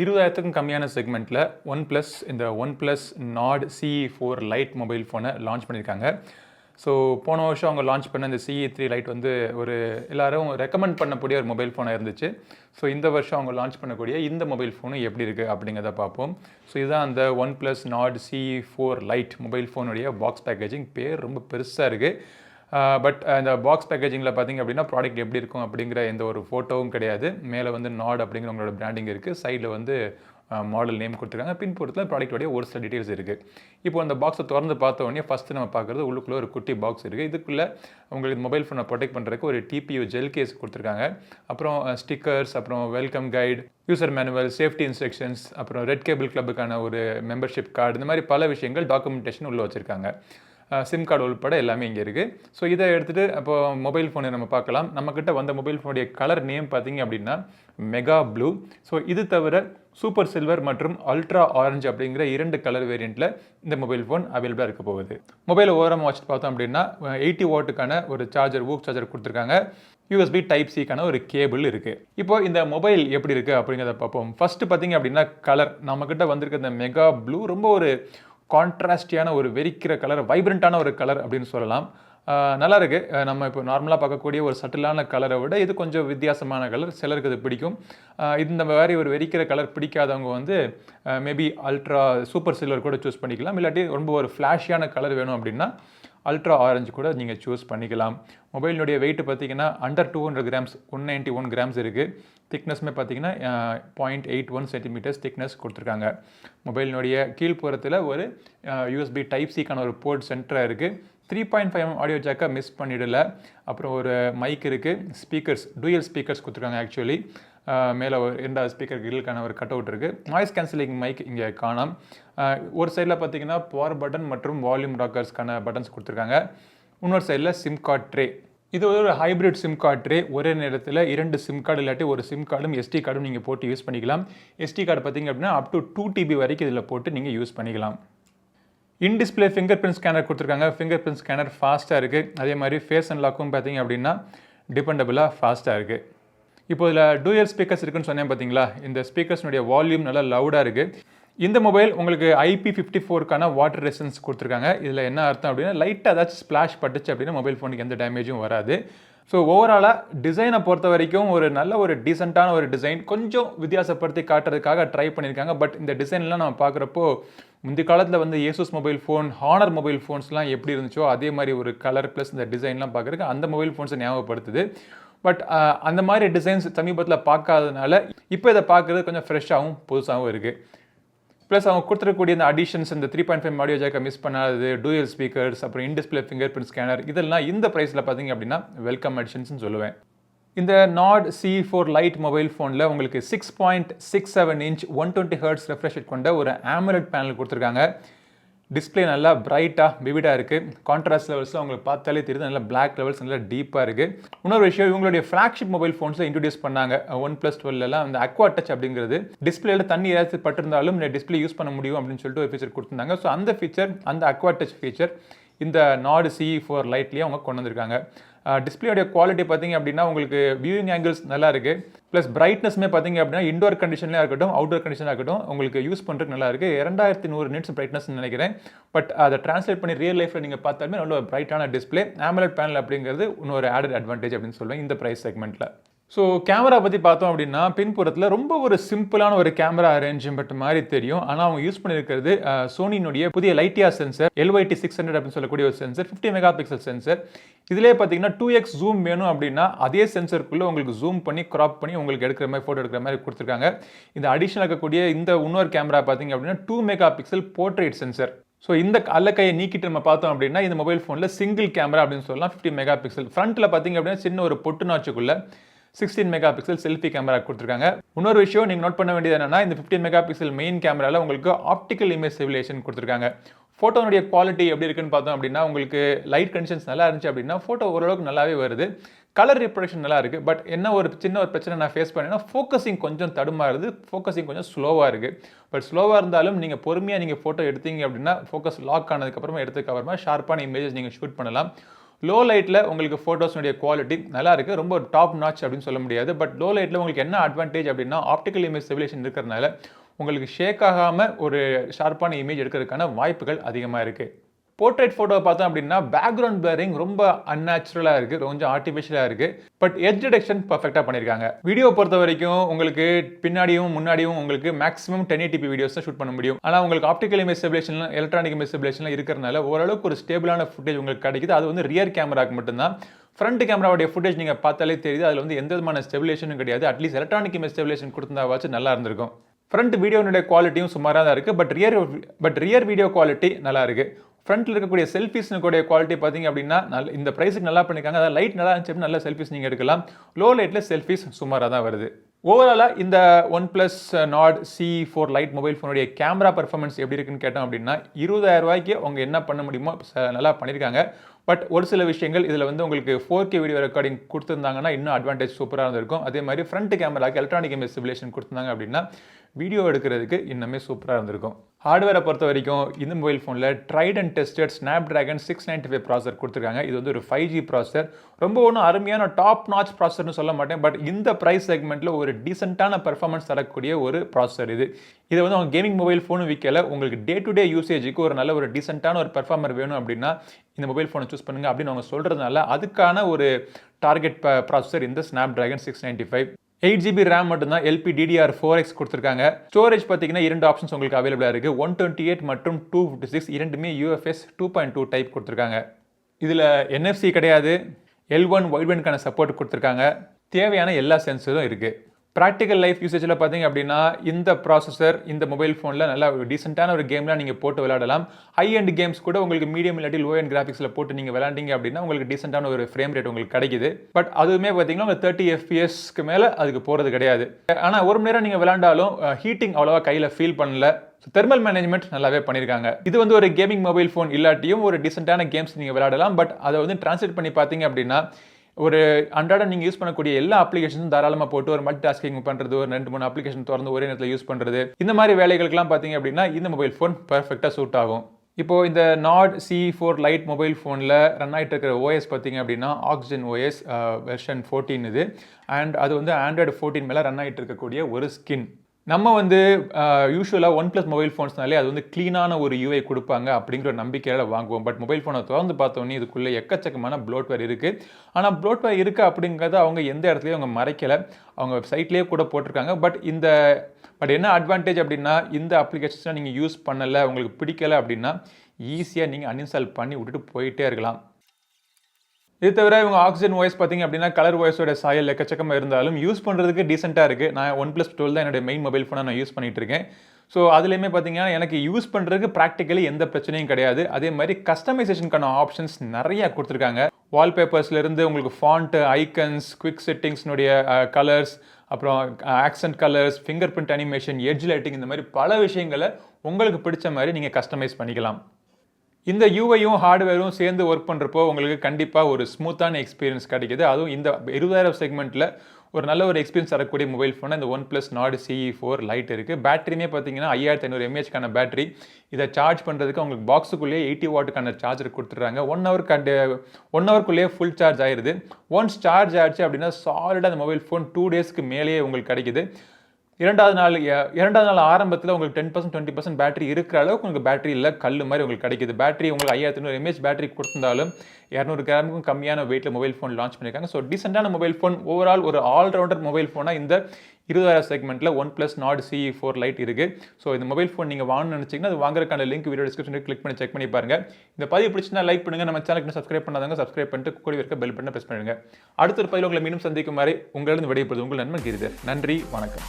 இருபதாயிரத்துக்கும் கம்மியான செக்மெண்ட்டில் one plus இந்த OnePlus Nord CE four lite mobile ஃபோனை லான்ச் பண்ணியிருக்காங்க. ஸோ போன வருஷம் அவங்க லான்ச் பண்ண இந்த சிஇ த்ரீ லைட் வந்து ஒரு எல்லாரும் ரெக்கமெண்ட் பண்ணக்கூடிய ஒரு மொபைல் ஃபோனாக இருந்துச்சு. ஸோ இந்த வருஷம் அவங்க லான்ச் பண்ணக்கூடிய இந்த மொபைல் ஃபோனு எப்படி இருக்குது அப்படிங்கிறத பார்ப்போம். ஸோ இதுதான் அந்த OnePlus Nord CE four lite mobile ஃபோனுடைய box packaging பேர் ரொம்ப பெருசாக இருக்குது பட் அந்த பாக்ஸ் பேக்கேஜிங்கில் பார்த்தீங்க அப்படின்னா ப்ராடக்ட் எப்படி இருக்கும் அப்படிங்கிற எந்த ஒரு ஃபோட்டோவும் கிடையாது. மேலே வந்து நாட் அப்படிங்கிற உங்களோட பிராண்டிங் இருக்குது சைடில் வந்து மாடல் நேம் கொடுத்துருக்காங்க. பின்புறத்தில் ப்ராடக்டோடைய ஒரு சில டீட்டெயில்ஸ் இருக்குது இப்போ அந்த பாக்ஸை திறந்து பார்த்த உடனே ஃபஸ்ட்டு நம்ம பார்க்குறது உள்ளுக்குள்ளே ஒரு குட்டி பாக்ஸ் இருக்குது இதுக்குள்ளே உங்களுக்கு மொபைல் ஃபோனை ப்ரொடெக்ட் பண்ணுறதுக்கு ஒரு டிபியூ ஜெல் கேஸ் கொடுத்துருக்காங்க. அப்புறம் ஸ்டிக்கர்ஸ் அப்புறம் welcome guide user manual safety instructions அப்புறம் ரெட் கேபிள் கிளப்புக்கான ஒரு மெம்பர்ஷிப் கார்டு இந்த மாதிரி பல விஷயங்கள் டாக்குமெண்டேஷன் உள்ளே வச்சுருக்காங்க. சிம் கார்டு உள்பட எல்லாமே இங்கே இருக்குது ஸோ இதை எடுத்துகிட்டு அப்போ மொபைல் ஃபோனை நம்ம பார்க்கலாம். நம்மக்கிட்ட வந்த மொபைல் ஃபோனுடைய கலர் நேம் பார்த்தீங்க அப்படின்னா மெகா ப்ளூ ஸோ இது தவிர சூப்பர் சில்வர் மற்றும் அல்ட்ரா ஆரஞ்சு அப்படிங்கிற இரண்டு கலர் வேரியண்ட்டில் இந்த மொபைல் ஃபோன் அவைலபிளாக இருக்க போகுது. மொபைலை ஓரமாக வச்சுட்டு பார்த்தோம் அப்படின்னா எயிட்டி வாட்டுக்கான ஒரு சார்ஜர் ஊக் சார்ஜர் கொடுத்துருக்காங்க. யூஎஸ்பி டைப் சிக்கான ஒரு கேபிள் இருக்குது இப்போ இந்த மொபைல் எப்படி இருக்குது அப்படிங்கிறத பார்ப்போம். ஃபஸ்ட்டு பார்த்தீங்க அப்படின்னா கலர் நம்மக்கிட்ட வந்திருக்க இந்த மெகா ப்ளூ ரொம்ப ஒரு கான்ட்ராஸ்டியான ஒரு வெறிக்கிற கலர் வைப்ரண்ட்டான ஒரு கலர் அப்படின்னு சொல்லலாம். நல்லா இருக்குது நம்ம இப்போ நார்மலாக பார்க்கக்கூடிய ஒரு சட்டிலான கலரை விட இது கொஞ்சம் வித்தியாசமான கலர் சிலருக்கு இது பிடிக்கும். இந்த மாதிரி ஒரு வெறிக்கிற கலர் பிடிக்காதவங்க வந்து மேபி அல்ட்ரா சூப்பர் சில்வர் கூட சூஸ் பண்ணிக்கலாம். இல்லாட்டி ரொம்ப ஒரு ஃப்ளாஷியான கலர் வேணும் அப்படின்னா அல்ட்ரா ஆரஞ்சு கூட நீங்கள் சூஸ் பண்ணிக்கலாம். மொபைலினுடைய வெயிட் பார்த்தீங்கன்னா under two hundred grams one ninety one grams இருக்குது திக்னஸ்மே பார்த்தீங்கன்னா point eight one centimetres thickness கொடுத்துருக்காங்க. மொபைலினுடைய கீழ்ப்புறத்தில் ஒரு யூஎஸ்பி டைப் சிக்கான ஒரு போர்ட் சென்டராக இருக்குது த்ரீ பாயிண்ட் ஃபைவ் ஆடியோ ஜாக்கை மிஸ் பண்ணிடல. அப்புறம் ஒரு மைக் இருக்குது ஸ்பீக்கர்ஸ் டூயல் ஸ்பீக்கர்ஸ் கொடுத்துருக்காங்க ஆக்சுவலி மேலே ஒரு ரெண்டாவது ஸ்பீக்கர் கிரிலுக்கான ஒரு கட் அவுட் இருக்குது நாய்ஸ் கேன்சலிங் மைக் இங்கே காணாம். ஒரு சைடில் பார்த்தீங்கன்னா பவர் பட்டன் மற்றும் வால்யூம் ராக்கர்ஸ்க்கான பட்டன்ஸ் கொடுத்துருக்காங்க. இன்னொரு சைடில் சிம் கார்ட் ட்ரே இது ஒரு ஹைப்ரிட் சிம் கார்டு ட்ரே ஒரே நேரத்தில் இரண்டு சிம் கார்டு இல்லாட்டி ஒரு சிம் கார்டும் எஸ்டி கார்டும் நீங்கள் போட்டு யூஸ் பண்ணிக்கலாம். எஸ்டி கார்டு பார்த்தீங்க அப்படின்னா அப் டு டூ டிபி வரைக்கும் இதில் போட்டு நீங்கள் யூஸ் பண்ணிக்கலாம். In display fingerprint scanner கொடுத்துருக்காங்க. ஃபிங்கர் பிரிண்ட் ஸ்கேனர் ஃபாஸ்ட்டாக இருக்குது அதே மாதிரி ஃபேஸ் அண்ட் லாக்கும் பார்த்தீங்க அப்படின்னா டிபெண்டபிளாக ஃபாஸ்ட்டாக இருக்குது இப்போ இதில் டூயல் ஸ்பீக்கர்ஸ் இருக்குன்னு சொன்னேன் பார்த்தீங்களா இந்த ஸ்பீக்கர்ஸ்னுடைய வால்யூம் நல்லா லவுடாக இருக்குது இந்த மொபைல் உங்களுக்கு ஐபி ஃபிஃப்டி ஃபோருக்கான வாட்டர் ரெசன்ஸ் கொடுத்துருக்காங்க. இதில் என்ன அர்த்தம் அப்படின்னா லைட்டாக ஏதாச்சும் ஸ்ப்ளாஷ் பட்டுச்சு அப்படின்னா மொபைல் ஃபோனுக்கு எந்த டேமேஜும் வராது. ஸோ ஓவராலாக டிசைனை பொறுத்த வரைக்கும் ஒரு நல்ல ஒரு டீசெண்டான ஒரு டிசைன் கொஞ்சம் வித்தியாசப்படுத்தி காட்டுறதுக்காக ட்ரை பண்ணியிருக்காங்க. பட் இந்த டிசைன்லாம் நம்ம பார்க்குறப்போ முந்தைய காலத்தில் வந்து Asus mobile phone Honor mobile ஃபோன்ஸ்லாம் எப்படி இருந்துச்சோ அதே மாதிரி ஒரு கலர் ப்ளஸ் இந்த டிசைன்லாம் பார்க்குறதுக்கு அந்த மொபைல் ஃபோன்ஸை ஞாபகப்படுத்துது. பட் uh, அந்த மாதிரி டிசைன்ஸ் சமீபத்தில் பார்க்காததுனால இப்போ இதை பார்க்குறது கொஞ்சம் ஃப்ரெஷ்ஷாகவும் புதுசாகவும் இருக்குது ப்ளஸ் அவங்க கொடுத்துருக்கக்கூடிய இந்த அடிஷன்ஸ் இந்த த்ரீ பாயிண்ட் ஃபைவ் ஆடியோ ஜாக்கை மிஸ் பண்ணாதது டூயல் ஸ்பீக்கர்ஸ் அப்புறம் இன்டிஸ்பிளே ஃபிங்கர் பிரிண்ட் ஸ்கேனர் இதெல்லாம் இந்த ப்ரைஸில் பார்த்தீங்க அப்படின்னா வெல்கம் அடிஷன்ஸ்னு சொல்லுவேன். இந்த Nord C four lite mobile ஃபோனில் உங்களுக்கு six point six seven inch one twenty hertz refresh கொண்ட ஒரு ஆமரட் பேனல் கொடுத்துருக்காங்க. டிஸ்பிளே நல்லா பிரைட்டாக விவிடாக இருக்குது கான்ட்ராஸ்ட் லெவல்ஸில் உங்களுக்கு பார்த்தாலே தெரியுது. நல்லா பிளாக் லெவல்ஸ் நல்லா டீப்பாக இருக்குது இன்னொரு விஷயம் இவங்களுடைய ஃப்ளாக்ஷிப் மொபைல் ஃபோன்ஸை இன்ட்ரடியூஸ் பண்ணாங்க. ஒன் ப்ளஸ் டுவெல்லாம் அந்த அக்வா டச் அப்படிங்கிறது. டிஸ்பிளேல தண்ணி ஏதாச்சும் பட்டிருந்தாலும் இந்த டிஸ்பிளே யூஸ் பண்ண முடியும் அப்படின்னு சொல்லிட்டு ஒரு ஃபீச்சர் கொடுத்துருந்தாங்க. ஸோ அந்த ஃபீச்சர் அந்த அக்வா டச் ஃபீச்சர் இந்த நாடு சி ஃபோர் லைட்லேயே அவங்க கொண்டு வந்திருக்காங்க. டிஸ்பிளேயோடைய குவாலிட்டி பார்த்தீங்க அப்படின்னா உங்களுக்கு வியூவிங் ஆங்கிள்ஸ் நல்லா இருக்குது ப்ளஸ் பிரைட்னஸ்மே பார்த்தீங்க அப்படின்னா இண்டோர் கண்டிஷன்லேயே இருக்கட்டும் அவுட்டோர் கண்டிஷனாக இருக்கட்டும் உங்களுக்கு யூஸ் பண்ணுறதுக்கு நல்லா இருக்குது இரண்டாயிரத்தி நூறு நிட்ஸ் பிரைட்னஸ் நினைக்கிறேன். பட் அதை ட்ரான்ஸ்லேட் பண்ணி ரியல் லைஃப்பில் நீங்கள் பார்த்தாலுமே நல்ல ஒரு பிரைட்டான டிஸ்பிளே ஆமலட் பேனல் அப்படிங்கிறது இன்னொரு ஆடட் அட்வான்டேஜ் அப்படின்னு சொல்லுவேன் இந்த ப்ரைஸ் செக்மெண்ட்டில் ஸோ கேமரா பற்றி பார்த்தோம் அப்படின்னா பின்புறத்தில் ரொம்ப ஒரு சிம்பிளான ஒரு கேமரா அரேஞ்ச்மெண்ட் மாதிரி தெரியும். ஆனால் அவங்க யூஸ் பண்ணியிருக்கிறது சோனியினுடைய புதிய LYTIA sensor LYT six hundred அப்படின்னு சொல்லக்கூடிய ஒரு sensor fifty megapixel sensor இதிலே பார்த்தீங்கன்னா டூ எக்ஸ் ஜூம் வேணும் அப்படின்னா அதே சென்சருக்குள்ளே உங்களுக்கு ஜூம் பண்ணி க்ராப் பண்ணி உங்களுக்கு எடுக்கிற மாதிரி ஃபோட்டோ எடுக்கிற மாதிரி கொடுத்துருக்காங்க. இந்த அடிஷனல் இருக்கக்கூடிய இந்த இன்னொரு கேமரா பார்த்தீங்க அப்படின்னா two megapixel portrait sensor so இந்த அல்லக்கையை நீக்கிட்டு நம்ம பார்த்தோம் அப்படின்னா இந்த மொபைல் ஃபோனில் சிங்கிள் கேமரா அப்படின்னு சொல்லலாம் ஃபிஃப்டி மெகா பிக்சல் ஃப்ரண்ட்டில் பார்த்தீங்க அப்படின்னா சின்ன ஒரு பொட்டு நாச்சுக்குள்ளே sixteen megapixel selfie camera கொடுத்துருக்காங்க. இன்னொரு விஷயம் நீங்கள் நோட் பண்ண வேண்டியது என்னன்னா இந்த ஃபிஃப்டீன் மெகா பிக்சல் மெயின் கேமராவில் உங்களுக்கு ஆப்டிக்கல் இமேஜ் ஸ்டெபிலேஷன் கொடுத்துருக்காங்க. ஃபோட்டோனுடைய குவாலிட்டி எப்படி இருக்குன்னு பார்த்தோம் அப்படின்னா உங்களுக்கு லைட் கண்டிஷன்ஸ் நல்லா இருந்துச்சு அப்படின்னா ஃபோட்டோ ஓரளவுக்கு நல்லாவே வருது. கலர் ரிப்ரொடக்ஷன் நல்லா இருக்குது பட் என்ன ஒரு சின்ன ஒரு பிரச்சனை நான் ஃபேஸ் பண்ணேன்னா ஃபோக்கஸிங் கொஞ்சம் தடுமாறுது ஃபோக்கஸிங் கொஞ்சம் ஸ்லோவாக இருக்குது பட் ஸ்லோவாக இருந்தாலும் நீங்கள் பொறுமையாக நீங்கள் ஃபோட்டோ எடுத்தீங்க அப்படின்னா ஃபோக்கஸ் லாக் ஆனதுக்கப்புறமா எடுத்ததுக்கப்புறமா ஷார்ப்பான இமேஜஸ் நீங்கள் ஷூட் பண்ணலாம். லோ லைட்டில் உங்களுக்கு ஃபோட்டோஸ்னுடைய குவாலிட்டி நல்லா இருக்குது ரொம்ப டாப் நாச் அப்படின்னு சொல்ல முடியாது. பட் லோ லைட்டில் உங்களுக்கு என்ன அட்வான்டேஜ் அப்படின்னா ஆப்டிக்கல் இமேஜ் ஸ்டெபிலேஷன் இருக்கிறதுனால உங்களுக்கு ஷேக் ஆகாமல் ஒரு ஷார்ப்பான இமேஜ் எடுக்கிறதுக்கான வாய்ப்புகள் அதிகமாக இருக்குது போர்ட்ரேட் ஃபோட்டோ பார்த்தோம் அப்படின்னா பேக்ரவுண்ட் பிளரிங் ரொம்ப அன்நேச்சுரலாக இருக்குது கொஞ்சம் ஆர்டிஃபிஷியலாக இருக்குது பட் எட்ஜ் டிடெக்ஷன் பர்ஃபெக்டாக பண்ணியிருக்காங்க வீடியோ பொறுத்த வரைக்கும் உங்களுக்கு பின்னாடியும் முன்னாடியும் உங்களுக்கு maximum ten eighty p videos தான் ஷூட் பண்ண முடியும். ஆனால் உங்களுக்கு optical image stabilisation electronic image stabilisation இருக்கிறனால ஓரளவுக்கு ஒரு ஸ்டேபிளான ஃபுட்டேஜ் உங்களுக்கு கிடைக்குது. அது வந்து ரியர் கேமராக்கு மட்டும்தான். ஃப்ரண்ட் கேமராவுடைய ஃபுட்டேஜ் நீங்கள் பார்த்தாலே தெரியுது. அதில் வந்து எந்த விதமான ஸ்டெபிலேஷனும் கிடையாது. அட்லீஸ்ட் எலக்ட்ரானிக் இமேஜ் ஸ்டெபிலேஷன் கொடுத்தா நல்லா இருந்திருக்கும். ஃப்ரண்ட் வீடியோனுடைய குவாலிட்டியும் சுமாராக தான் இருக்குது but rear but rear video quality நல்லா இருக்குது ஃப்ரண்ட்டில் இருக்கக்கூடிய செல்ஃபிஸ்னுடைய குவாலிட்டி பார்த்தீங்க அப்படின்னா நல்ல இந்த ப்ரைஸுக்கு நல்லா பண்ணியிருக்காங்க. அதாவது லைட் நல்லா இருந்துச்சு நல்ல செல்ஃபிஸ் நீங்கள் எடுக்கலாம். லோ லைட்டில் செல்ஃபிஸ் சுமாராக தான் வருது. ஓவராலாக இந்த OnePlus Nord C four lite mobile ஃபோனுடைய camera performance எப்படி இருக்குன்னு கேட்டோம் அப்படின்னா இருபதாயிரம் ரூபாய்க்கு அவங்க என்ன பண்ண முடியுமோ நல்லா பண்ணியிருக்காங்க. பட் ஒரு சில விஷயங்கள் இதில் வந்து உங்களுக்கு ஃபோர் கே வீடியோ ரெக்கார்டிங் கொடுத்துருந்தாங்கன்னா இன்னும் அட்வான்டேஜ் சூப்பராக இருந்திருக்கும். அதே மாதிரி ஃப்ரண்ட் கேமராக்கு எலக்ட்ரானிக் இமேஜ் சிமுலேஷன் கொடுத்துருந்தாங்க அப்படின்னா வீடியோ எடுக்கிறதுக்கு இன்னுமே சூப்பராக இருந்திருக்கும். ஹார்ட்வேரை பொறுத்த வரைக்கும் இந்த மொபைல் ஃபோனில் tried and tested Snapdragon six ninety five processor கொடுத்துருக்காங்க. இது வந்து ஒரு ஃபைவ் ஜி ப்ராசர் ரொம்ப ஒன்றும் அருமையான டாப் நாச் ப்ராசர்னு சொல்ல மாட்டேன். பட் இந்த ப்ரைஸ் செக்மெண்ட்டில் ஒரு டீசெண்டான பர்ஃபார்மன்ஸ் தரக்கூடிய ஒரு ப்ராசர் இது. இதை வந்து அவங்க கேமிங் மொபைல் ஃபோனும் விற்கல உங்களுக்கு டே டு டே யூசேஜுக்கு ஒரு நல்ல ஒரு டீசெண்டான ஒரு பெர்ஃபார்மர் வேணும் அப்படின்னா இந்த மொபைல் ஃபோனை சூஸ் பண்ணுங்கள் அப்படின்னு அவங்க சொல்கிறதுனால அதுக்கான ஒரு டார்கெட் ப்ராசஸர் இந்த Snapdragon six ninety five eight GB RAM மட்டும்தான் எல்பி டிடிஆர் ஃபோர் எக்ஸ் கொடுத்துருக்காங்க. ஸ்டோரேஜ் பார்த்தீங்கன்னா இரண்டு ஆப்ஷன்ஸ் உங்களுக்கு அவைலபிளாக இருக்குது ஒன் டுவெண்ட்டி எயிட் மற்றும் டூ ஃபிஃப்டி சிக்ஸ் இரண்டுமே UFS two point two type கொடுத்துருக்காங்க. இதில் என்எஃப்சி கிடையாது. எல் ஒன் ஒய்ட் ஒன்க்கான சப்போர்ட் கொடுத்துருக்காங்க. தேவையான எல்லா சென்சரும் இருக்குது ப்ராக்டிக்கல் லைஃப் யூசேஜில் பார்த்தீங்க அப்படின்னா இந்த ப்ராசஸர் இந்த மொபைல் ஃபோனில் நல்லா ஒரு டீசெண்டான ஒரு கேம்லாம் நீங்கள் போட்டு விளையாடலாம். ஹை அண்ட் கேம்ஸ் கூட உங்களுக்கு மீடியம் இல்லாட்டி லோ அண்ட் கிராஃபிக்ஸில் போட்டு நீங்கள் விளாண்டிங்க அப்படின்னா உங்களுக்கு டீசெண்டான ஒரு ஃப்ரேம் ரேட் உங்களுக்கு கிடைக்குது. பட் அதுவுமே பார்த்தீங்கன்னா உங்களுக்கு தேர்ட்டி எஃபிஎஸ்க்கு மேலே அதுக்கு போகிறது கிடையாது. ஆனால் ஒரு மணி நேரம் நீங்கள் விளாண்டாலும் ஹீட்டிங் அவ்வளோவா கையில் ஃபீல் பண்ணல. தெர்மல் மேனேஜ்மெண்ட் நல்லாவே பண்ணியிருக்காங்க இது வந்து ஒரு கேமிங் மொபைல் ஃபோன் இல்லாட்டியும் ஒரு டீசெண்டான கேம்ஸ் நீங்கள் விளையாடலாம். பட் அதை வந்து டிரான்ஸ்லேட் பண்ணி பார்த்தீங்க அப்படின்னா ஒரு அன்றாட நீங்கள் யூஸ் பண்ணக்கூடிய எல்லா அப்ளிகேஷனும் தாராளமாக போட்டு ஒரு மல்டி டாஸ்கிங் பண்ணுறது ஒரு ரெண்டு மூணு அப்ளிகேஷன் திறந்து ஒரே நேரத்தில் யூஸ் பண்ணுறது இந்த மாதிரி வேலைகளுக்கெல்லாம் பார்த்தீங்க அப்படின்னா இந்த மொபைல் ஃபோன் பர்ஃபெக்டாக சூட் ஆகும். இப்போ இந்த Nord C four lite mobile ஃபோனில் ரன் ஆகிட்டு இருக்கிற ஓஎஸ் பார்த்தீங்க அப்படின்னா ஆக்சிஜன் ஓஎஸ் வெர்ஷன் ஃபோர்டீன் இது. அண்ட் அது வந்து ஆண்ட்ராய்டு ஃபோர்டீன் மேலே ரன் ஆகிட்டு இருக்கக்கூடிய ஒரு ஸ்கின் நம்ம வந்து யூஸ்வலாக ஒன் ப்ளஸ் மொபைல் ஃபோன்ஸ்னாலே அது வந்து க்ளீனான ஒரு யூஐ கொடுப்பாங்க அப்படிங்கிற ஒரு நம்பிக்கையால் வாங்குவோம். பட் மொபைல் ஃபோனை திறந்து பார்த்தோன்னே இதுக்குள்ளே எக்கச்சக்கமான ப்ளோட்வேர் இருக்குது ஆனால் ப்ளோட்வேர் இருக்குது அப்படிங்கிறத அவங்க எந்த இடத்துலையும் அவங்க மறைக்கலை. அவங்க வெப்சைட்லேயே கூட போட்டிருக்காங்க. பட் இந்த பட் என்ன அட்வான்டேஜ் அப்படின்னா இந்த அப்ளிகேஷன்ஸை நீங்கள் யூஸ் பண்ணலை உங்களுக்கு பிடிக்கலை அப்படின்னா ஈஸியாக நீங்கள் அன்இன்ஸ்டால் பண்ணி விட்டுட்டு போயிட்டே இருக்கலாம். இது தவிர இவங்க ஆக்சிஜன் வாய்ஸ் பார்த்தீங்க அப்படின்னா கலர் வாய்ஸோட சாயல் எக்கச்சக்கமாக இருந்தாலும் யூஸ் பண்ணுறதுக்கு டீசெண்டாக இருக்குது நான் ஒன் ப்ளஸ் டுவெல் தான் என்னோட மெயின் மொபைல் ஃபோனை நான் யூஸ் பண்ணிகிட்டு இருக்கேன். ஸோ அதுலேயுமே பார்த்தீங்கன்னா எனக்கு யூஸ் பண்ணுறதுக்கு ப்ராக்டிக்கலி எந்த பிரச்சனையும் கிடையாது. அதே மாதிரி கஸ்டமைசேஷனுக்கான ஆப்ஷன்ஸ் நிறையா கொடுத்துருக்காங்க. வால்பேப்பர்ஸ்லேருந்து உங்களுக்கு ஃபாண்ட்டு ஐக்கன்ஸ் குவிக் செட்டிங்ஸ்னுடைய கலர்ஸ் அப்புறம் accent colours fingerprint animation edge lighting இந்த மாதிரி பல விஷயங்களை உங்களுக்கு பிடிச்ச மாதிரி நீங்கள் கஸ்டமைஸ் பண்ணிக்கலாம். இந்த யூஐயும் ஹார்ட்வேரும் சேர்ந்து ஒர்க் பண்ணுறப்போ உங்களுக்கு கண்டிப்பாக ஒரு ஸ்மூத்தான எக்ஸ்பீரியன்ஸ் கிடைக்குது. அதுவும் இந்த இருபதாயிரம் செக்மெண்ட்டில் ஒரு நல்ல ஒரு எக்ஸ்பீரியன்ஸ் தரக்கூடிய மொபைல் ஃபோன் இந்த OnePlus Nord CE four lite இருக்குது பேட்டரியுமே பார்த்தீங்கன்னா ஐயாயிரத்தி ஐநூறு எம்ஏஹெச்க்கான பேட்டரி இதை சார்ஜ் பண்ணுறதுக்கு உங்களுக்கு பாக்ஸுக்குள்ளேயே எயிட்டி வாட்டுக்கான சார்ஜர் கொடுத்துட்றாங்க. ஒன் ஹவர் கண்டு ஒன் ஹவருக்குள்ளேயே ஃபுல் சார்ஜ் ஆயிடுது ஒன்ஸ் சார்ஜ் ஆயிடுச்சு அப்படின்னா சாலிடாக அந்த மொபைல் ஃபோன் டூ டேஸ்க்கு மேலேயே உங்களுக்கு கிடைக்குது. இரண்டாவது நாள் இரண்டாவது நாள் ஆரம்பத்தில் உங்களுக்கு ten percent twenty percent battery இருக்கிற அளவுக்கு உங்களுக்கு பேட்டரி இல்லை கல் மாதிரி உங்களுக்கு கிடைக்குது. பேட்டரி உங்களுக்கு ஐயாயிரத்தி நூறு எம்ஏஹெச் பேட்டரி கொடுத்திருந்தாலும் இரநூறு கிராமுக்கும் கம்மியான வெயிட்டில் மொபைல் ஃபோன் லான்ச் பண்ணியிருக்காங்க ஸோ டீசெண்டான மொபைல் ஃபோன் ஓவரால் ஒரு ஆல்ரவுண்டர் மொபைல் ஃபோனாக இந்த இருபதாயிரம் செக்மெண்ட்டில் OnePlus Nord C four lite இருக்குது ஸோ இந்த மொபைல் ஃபோன் நீங்கள் வாங்கணும்னு நினச்சிங்கன்னா அது வாங்குறதுக்கான லிங்க் வீடியோ டிஸ்கிரிப்ஷனில் கிளிக் பண்ணி செக் பண்ணி பாருங்கள் இந்த பதிவு பிடிச்சினா லைக் பண்ணுங்கள் நம்ம சேனலுக்கு சப்ஸ்கிரைப் பண்ணாதவங்க சப்ஸ்கிரைப் பண்ணிட்டு கூடி இருக்க பெல் பட்டனை ப்ரெஸ் பண்ணுங்கள் அடுத்த ஒரு பதிவு உங்களை மீண்டும் சந்திக்கும் வரை உங்களிடம் விடைபெறுவது உங்கள் நண்பன் கிரிதர். நன்றி வணக்கம்.